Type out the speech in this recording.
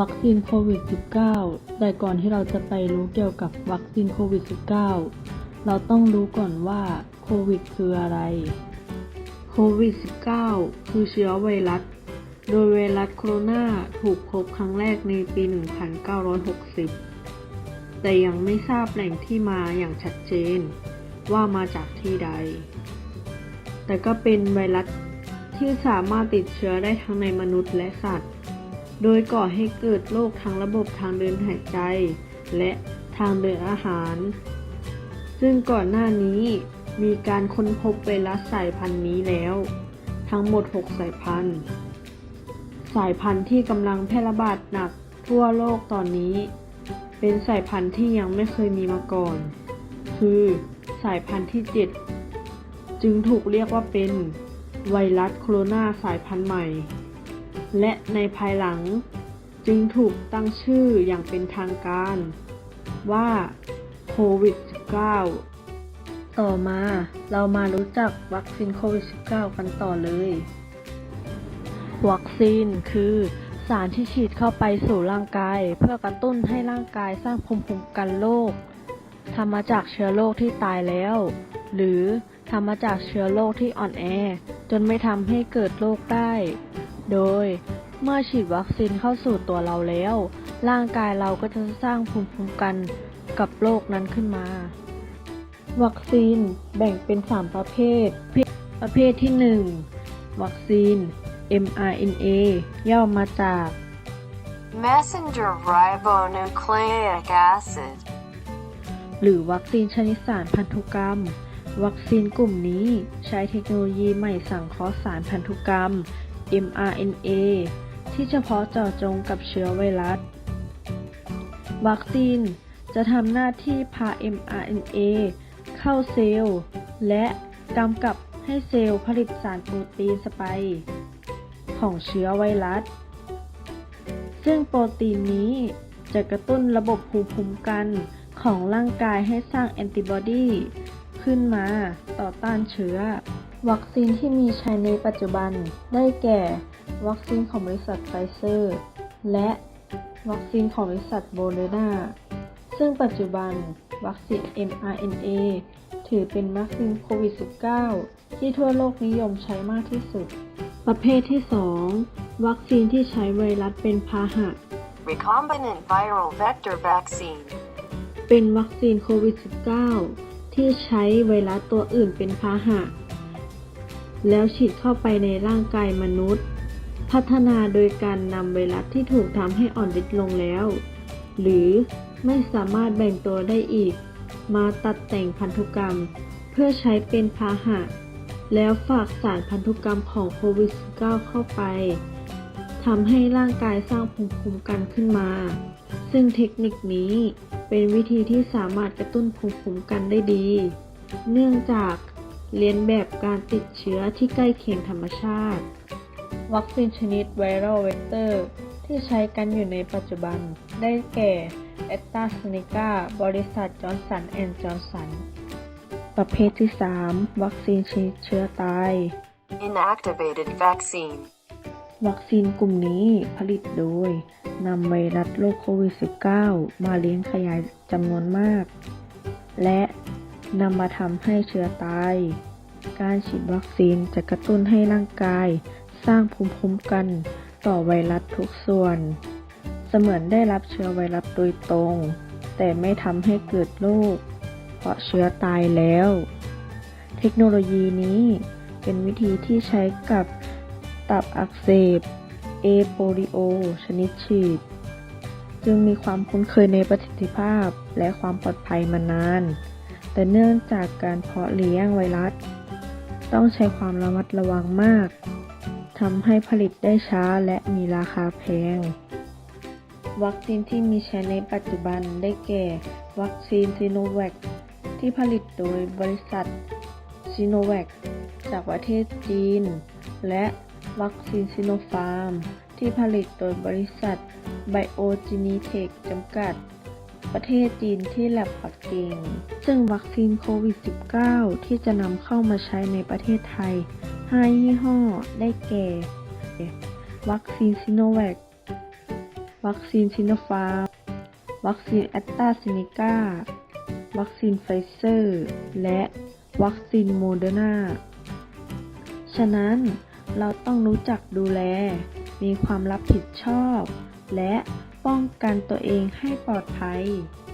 วัคซีนโควิด -19 แต่ก่อนที่เราจะไปรู้เกี่ยวกับวัคซีนโควิด -19 เราต้องรู้ก่อนว่าโควิดคืออะไร โควิด -19 คือเชื้อไวรัส โดยไวรัสโคโรนาถูกพบครั้งแรกในปี 1960 แต่ยังไม่ทราบแหล่งที่มาอย่างชัดเจน ว่ามาจากที่ใด แต่ก็เป็นไวรัสที่สามารถติดเชื้อได้ทั้งในมนุษย์และสัตว์ โดยก่อให้เกิดโรคทางระบบทางเดินหายใจ และทางเดินอาหาร ซึ่งก่อนหน้านี้มีการค้นพบไวรัสสายพันธุ์นี้แล้ว ทั้งหมด 6 สายพันธุ์ สายพันธุ์ที่กำลังแพร่ระบาดหนักทั่วโลกตอนนี้ เป็นสายพันธุ์ที่ยังไม่เคยมีมาก่อน คือสายพันธุ์ที่ 7 จึงถูกเรียกว่าเป็นไวรัสโคโรนาสายพันธุ์ใหม่ และในภายหลัง จึงถูกตั้งชื่ออย่างเป็นทางการ ว่าโควิด -19 ต่อมาเรามารู้จักวัคซีนโควิด -19 กันต่อเลย วัคซีนคือสารที่ฉีดเข้าไปสู่ร่างกาย เพื่อกระตุ้นให้ร่างกายสร้างภูมิคุ้มกันโรคทำมาจากเชื้อโรคที่ตายแล้ว หรือทำมาจากเชื้อโรคที่อ่อนแอ จนไม่ทำให้เกิดโรคได้ โดยเมื่อฉีดวัคซีนเข้าสู่ตัวเราแล้ว ร่างกายเราก็จะสร้างภูมิคุ้มกันกับโรคนั้นขึ้นมา วัคซีนแบ่งเป็น 3 ประเภท ประเภทที่ 1 วัคซีน mRNA ย่อมาจาก Messenger ribonucleic acid. หรือวัคซีนชนิดสารพันธุกรรม วัคซีนกลุ่มนี้ใช้เทคโนโลยีใหม่สังเคราะห์สารพันธุกรรม mRNA ที่เฉพาะเจาะจงกับเชื้อไวรัส วัคซีนจะทำหน้าที่พา mRNA เข้าเซลล์ และกำกับให้เซลล์ผลิตสารโปรตีนสไปของเชื้อไวรัส ซึ่งโปรตีนนี้จะกระตุ้นระบบภูมิคุ้มกันของร่างกายให้สร้างแอนติบอดีขึ้นมาต่อต้านเชื้อ วัคซีนที่มีใช้ในปัจจุบันได้แก่ วัคซีนของบริษัทไฟเซอร์ และวัคซีนของบริษัทโบเดนาซึ่งปัจจุบันวัคซีน mRNA ถือเป็นวัคซีนโควิด -19 ที่ทั่วโลกนิยมใช้มากที่สุด ประเภทที่ 2 วัคซีนที่ใช้ไวรัสเป็นพาหะ Recombinant viral vector vaccine. เป็นวัคซีนโควิด -19 ที่ใช้ไวรัสตัวอื่นเป็นพาหะ แล้วฉีดเข้าไปในร่างกายมนุษย์ พัฒนาโดยการนำไวรัสที่ถูกทำให้อ่อนฤทธิ์ลงแล้ว หรือไม่สามารถแบ่งตัวได้อีก มาตัดแต่งพันธุกรรม เพื่อใช้เป็นพาหะ แล้วฝากสารพันธุกรรมของโควิด -19 เข้าไปทำให้ร่างกายสร้างภูมิคุ้มกันขึ้นมา ซึ่งเทคนิคนี้เป็นวิธีที่สามารถกระตุ้นภูมิคุ้มกันได้ดี เนื่องจาก เลียนแบบการติดเชื้อที่ใกล้เคียงธรรมชาติ วัคซีนชนิดไวรัลเวกเตอร์ที่ใช้กันอยู่ในปัจจุบัน ได้แก่แอตตาเซเนกาบริษัทจอร์นสันแอนด์จอร์นสัน ประเภทที่ 3 วัคซีนชนิดเชื้อตาย Inactivated vaccine. วัคซีนกลุ่มนี้ผลิตโดยนำไวรัสโรคโควิด -19 มาเลี้ยงขยายจำนวนมาก และ นำมาทำให้เชื้อตาย การฉีดวัคซีนจะกระตุ้นให้ร่างกาย สร้างภูมิคุ้มกันต่อไวรัสทุกส่วน เสมือนได้รับเชื้อไวรัสโดยตรง แต่ไม่ทำให้เกิดโรคเพราะเชื้อตายแล้ว เทคโนโลยีนี้เป็นวิธีที่ใช้กับตับอักเสบ เอโปลิโอ ชนิดฉีด จึงมีความคุ้นเคยในประสิทธิภาพและความปลอดภัยมานาน แต่เนื่องจากการเพาะเลี้ยงไวรัส ต้องใช้ความระมัดระวังมากทำให้ผลิตได้ช้าและมีราคาแพง วัคซีนที่มีใช้ในปัจจุบันได้แก่ วัคซีนซีโนแวคที่ผลิตโดยบริษัทซีโนแวคจากประเทศจีน และวัคซีนซิโนฟาร์ม ที่ผลิตโดยบริษัทไบโอจินีเทคจำกัด ประเทศจีนที่แลบปักกิ่ง ซึ่งวัคซีนโควิด -19 ที่จะนำเข้ามาใช้ในประเทศไทย 5 ยี่ห้อ ได้แก่ วัคซีนซิโนแวค วัคซีนซิโนฟาร์ม วัคซีนแอตตาซเนกาวัคซีนไฟเซอร์ และวัคซีนโมเดอร์นาฉะนั้นเราต้องรู้จักดูแล มีความรับผิดชอบ และ ป้องกันตัวเองให้ปลอดภัย